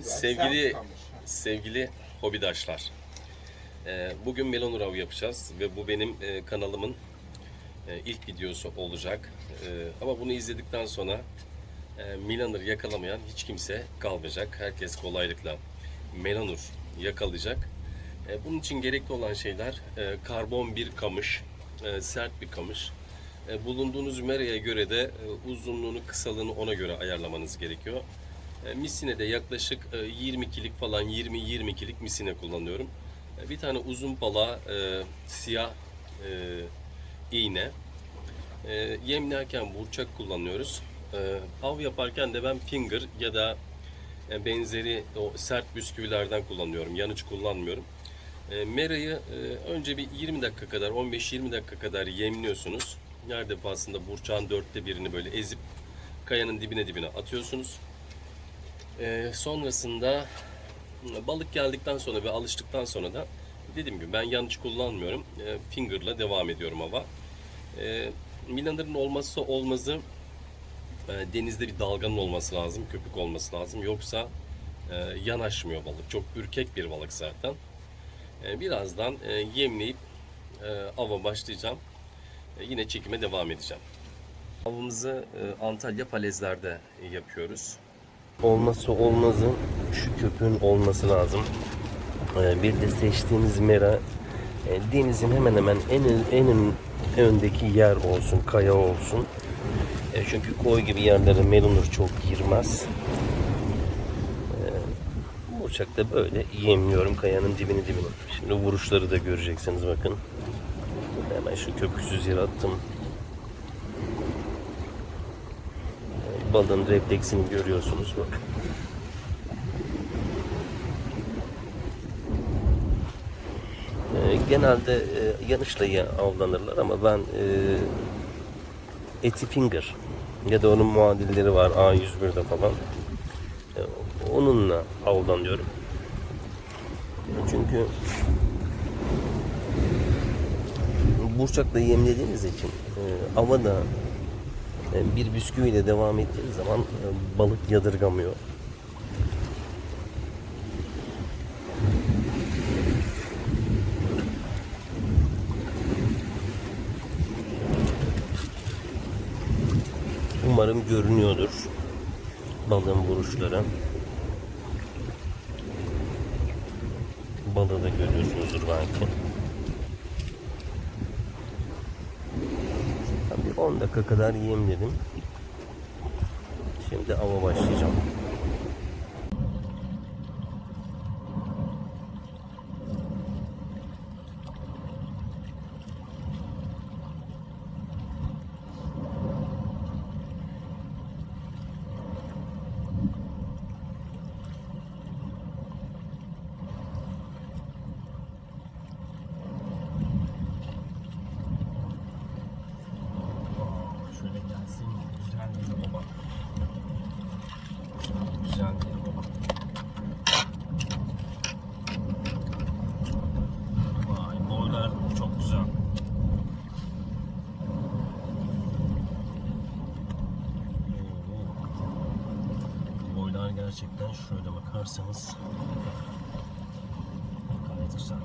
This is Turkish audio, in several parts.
Sevgili-. Sevgili hobidaşlar, e, bugün melonur avı yapacağız ve bu benim e, kanalımın e, ilk videosu olacak. Ama bunu izledikten sonra Milanur yakalamayan hiç kimse kalmayacak. Herkes kolaylıkla Melanur yakalayacak. Bunun için gerekli olan şeyler karbon bir kamış, sert bir kamış. Bulunduğunuz meraya göre de uzunluğunu, kısalığını ona göre ayarlamanız gerekiyor. E, Misine de yaklaşık e, 22'lik falan 20-22'lik misine kullanıyorum. E, Bir tane uzun pala e, siyah e, iğne. E, yemlerken burçak kullanıyoruz. E, av yaparken de ben finger ya da e, benzeri o sert bisküvilerden kullanıyorum. Yanıç kullanmıyorum. E, merayı e, önce bir 20 dakika kadar 15-20 dakika kadar yemliyorsunuz. Her defasında burçağın dörtte birini böyle ezip kayanın dibine dibine atıyorsunuz. Ee, sonrasında balık geldikten sonra ve alıştıktan sonra da dediğim gibi ben yanlış kullanmıyorum. Ee, finger'la devam ediyorum ama. Ee, Milanır'ın olmazsa olmazı e, denizde bir dalganın olması lazım, köpük olması lazım. Yoksa e, yanaşmıyor balık. Çok ürkek bir balık zaten. E, birazdan e, yemleyip e, ava başlayacağım. E, yine çekime devam edeceğim. Avımızı e, Antalya falezlerde yapıyoruz. Olmazsa olmazı şu köpüğün olması lazım. E, bir de seçtiğiniz mera e, denizin hemen hemen en en ön- öndeki yer olsun, kaya olsun. E, çünkü koy gibi yerlere melunur çok girmez. E, Burçakta böyle yemliyorum kayanın dibini dibini. Şimdi vuruşları da göreceksiniz bakın. Hemen şu köpüksüz yere attım. Balığın refleksini görüyorsunuz bak. Ee, Genelde e, yanışla ya- avlanırlar ama ben e, eti finger ya da onun muadilleri var A101'de falan. E, onunla avlanıyorum. Çünkü burçakla yemlediğiniz için e, avada bir bisküviyle devam ettiğiniz zaman e, balık yadırgamıyor. Umarım görünüyordur balığın vuruşları. Balığı da görüyorsunuzdur belki. 10 dakika kadar yemledim. Şimdi ava başlayacağım. Şöyle gelsin. Güzel bir baba. Güzel bir baba. Vay boylar çok güzel. Oo. Boylar gerçekten şöyle bakarsanız gayet güzel.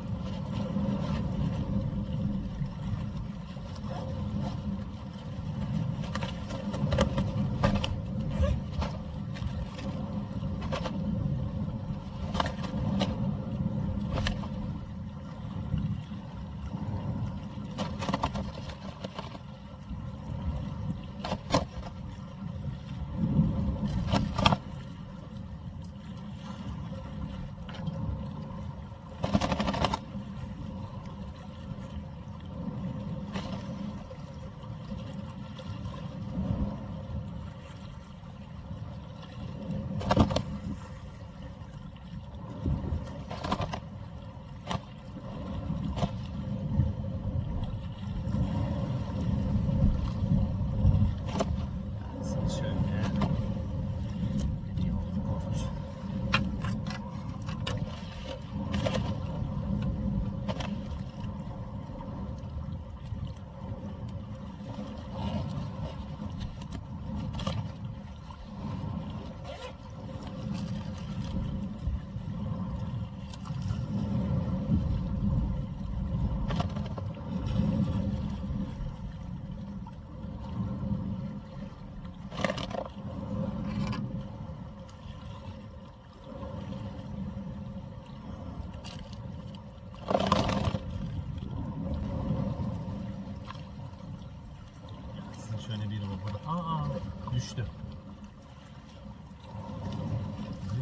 düştü.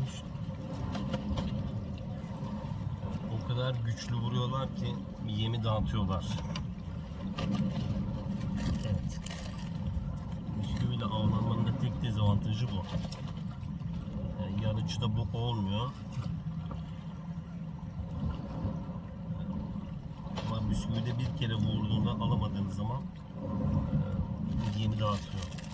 düştü. O kadar güçlü vuruyorlar ki yemi dağıtıyorlar. Evet. Bisküviyle avlanmanın da tek dezavantajı bu. Yani yarıçta bu olmuyor. Ama bisküvide bir kere vurduğunda alamadığınız zaman e, yemi dağıtıyor.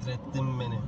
Titrettin beni.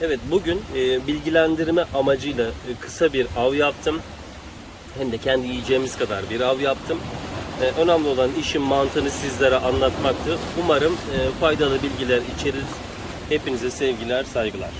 Evet bugün e, bilgilendirme amacıyla e, kısa bir av yaptım. Hem de kendi yiyeceğimiz kadar bir av yaptım. E, önemli olan işin mantığını sizlere anlatmaktı. Umarım e, faydalı bilgiler içerir. Hepinize sevgiler, saygılar.